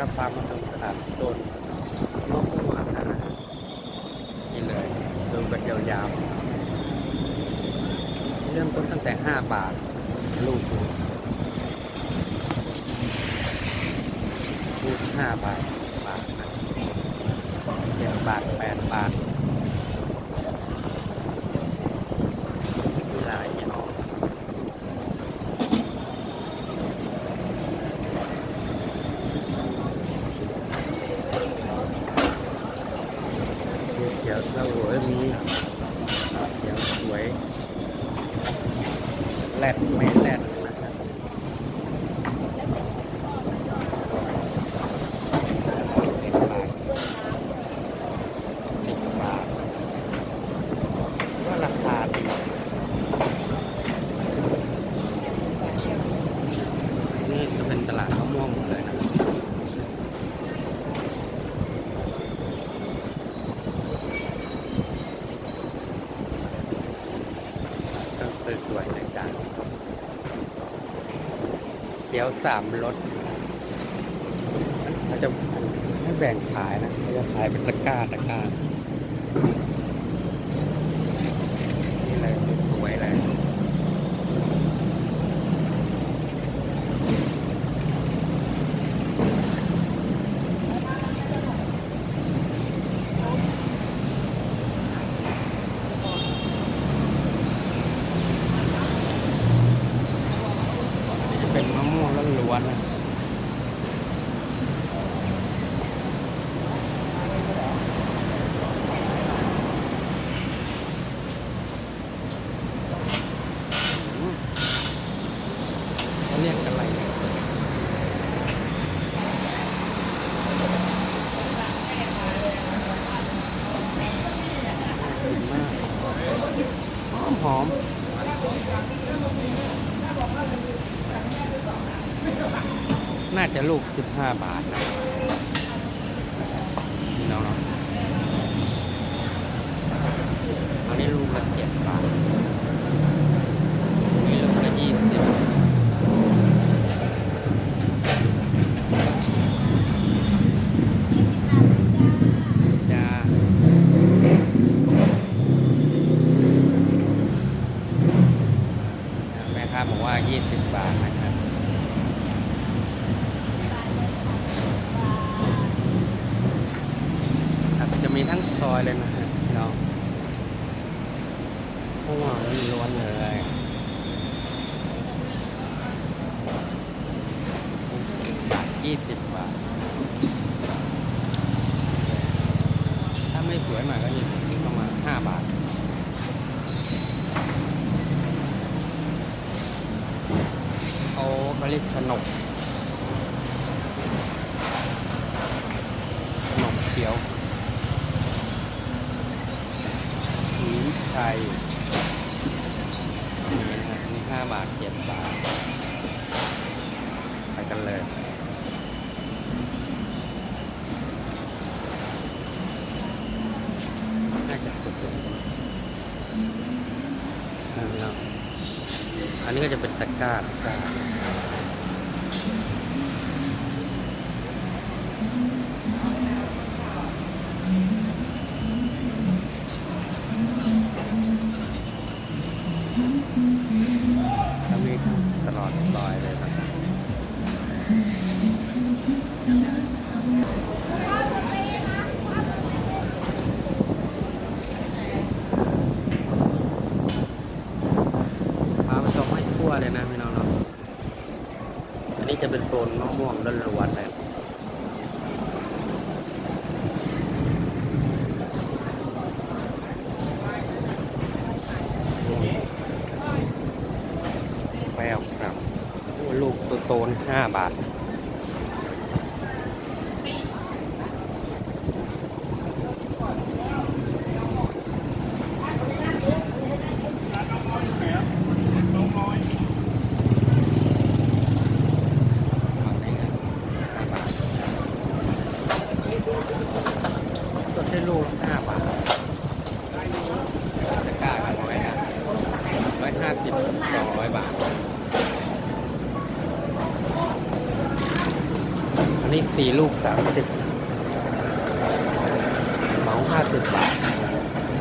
ครับพามาชมตลาดโซนมะม่วงนะนี่เลยดูกันยาวๆ เริ่มต้นตั้งแต่ 5 บาท ลูกดูลูก5บาทบาทนะเจ็ดบาท 8 บาทมีหลายยี่ห้อ มีเขียวเสวยมีเขียวสวย แรดไม่แรดนะครับสิบบาทสิบบาทก็ราคาดีนี่จะเป็นตลาดมะม่วงหมดเลยนะ ก็ สวยๆนะจ๊ะเดี๋ยวสามรถเขาจะให้แบ่งขายนะเขาจะขายเป็นตะกร้าตะกร้า นี่เลยสวยๆเลยนี่จะเป็นมะม่ว งล้วนนะเขาเรียกอะไรเนี่ยดีมากหอมหอม น่าจะลูก 15 บาทนะน้องเนาะอันนี้ลูกละ7บาทอันนี้ลูกละ20 จ้าแม่ค้าบอกว่า 20 บาทนะครับ ครับจะ ร้อยเลยนะฮะพี่น้องพวกมันล้วนเลยบาท20บบาท ถ้าไม่สวยหน่อยก็จะประมาณห้าบาทโอ้เขาเรียกขนมขนมเขียว สีชัยนี่นะฮะนี่ห้าบาทเจ็ดบาท ไปกันเลยน่าจะสุดๆอันนี้ก็จะเป็นตะกร้าตะกร้า เลยนะพี่น้องเนาะอันนี้จะเป็นโซนมะม่วงล้วนๆเลยแป้วครับลูกตัวโตนห้าบาท ฝั่งนี้ครับห้าบาทก็ ได้ลูกห้าบาทจะกล้ากันไว้นะร้อยห้าสิบสองร้อยบาท อันนี้สี่ลูกสามสิบเหมาห้าสิบบาท